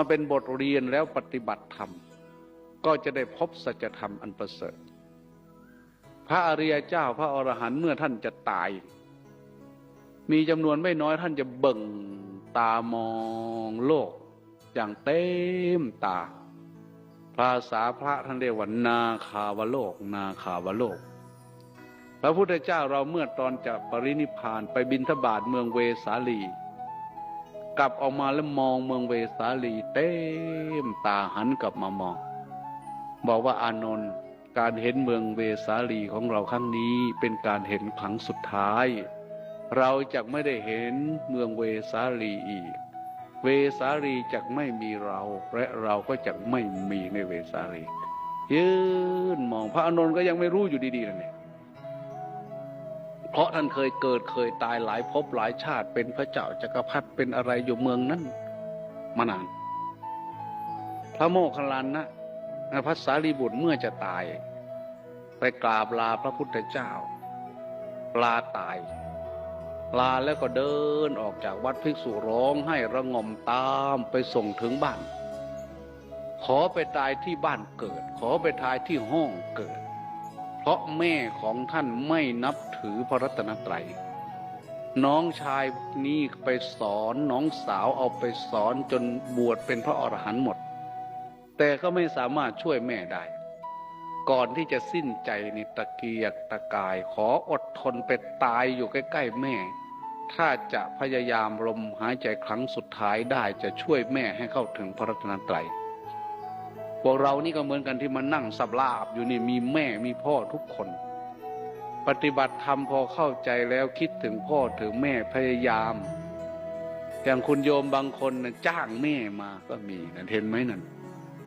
มาเป็นบทเรียนแล้วปฏิบัติธรรม ก็จะได้พบสัจธรรมอันประเสริฐ พระอริยเจ้าพระอรหันต์เมื่อท่านจะตาย มีจำนวนไม่น้อยท่านจะเบิ่งตามองโลก อย่างเต็มตา ภาษาพระท่านเรียกว่านาคาวโลก นาคาวโลก พระพุทธเจ้าเราเมื่อตอนจะปรินิพพานไปบินทบาทเมืองเวสาลี กลับออกมาแล้วมองเมืองเวสาลีเต็มตาหันกลับมามอง บอกว่าอานนท์การเห็นเมืองเวสาลีของเราครั้งนี้เป็นการเห็นครั้งสุดท้าย เราจะไม่ได้เห็นเมืองเวสาลีอีก เวสาลีจะไม่มีเราและเราก็จะไม่มีในเวสาลียืนมองพระอานนท์ก็ยังไม่รู้อยู่ดีๆนะเนี่ย ราะท่านเคยเกิดเคยตายหลายภพหลายชาติ เป็นพระเจ้าจักรพรรดิเป็นอะไรอยู่เมืองนั้นมานาน พระโมคคัลลานะพระสารีบุตรเมื่อจะตาย ไปกราบลาพระพุทธเจ้า ลาตาย ลาแล้วก็เดินออกจากวัดภิกษุร้องให้ระงมตามไปส่งถึงบ้าน ขอไปตายที่บ้านเกิด ขอไปตายที่ห้องเกิด ราะแม่ของท่านไม่นับถือพระรัตนตรัย น้องชายนี่ไปสอนน้องสาวเอาไปสอนจนบวชเป็นพระอรหันต์หมด แต่ก็ไม่สามารถช่วยแม่ได้ ก่อนที่จะสิ้นใจในตะเกียกตะกายขออดทนไปตายอยู่ใกล้ๆแม่ ถ้าจะพยายามลมหายใจครั้งสุดท้ายได้จะช่วยแม่ให้เข้าถึงพระรัตนตรัย วกเรานี่ก็เหมือนกันที่มานั่งสับลาบอยู่นี่มีแม่มีพ่อทุกคน ปฏิบัติธรรมพอเข้าใจแล้วคิดถึงพ่อถึงแม่พยายาม อย่างคุณโยมบางคนนะจ้างแม่มาก็มีนะเห็นไหมนั่น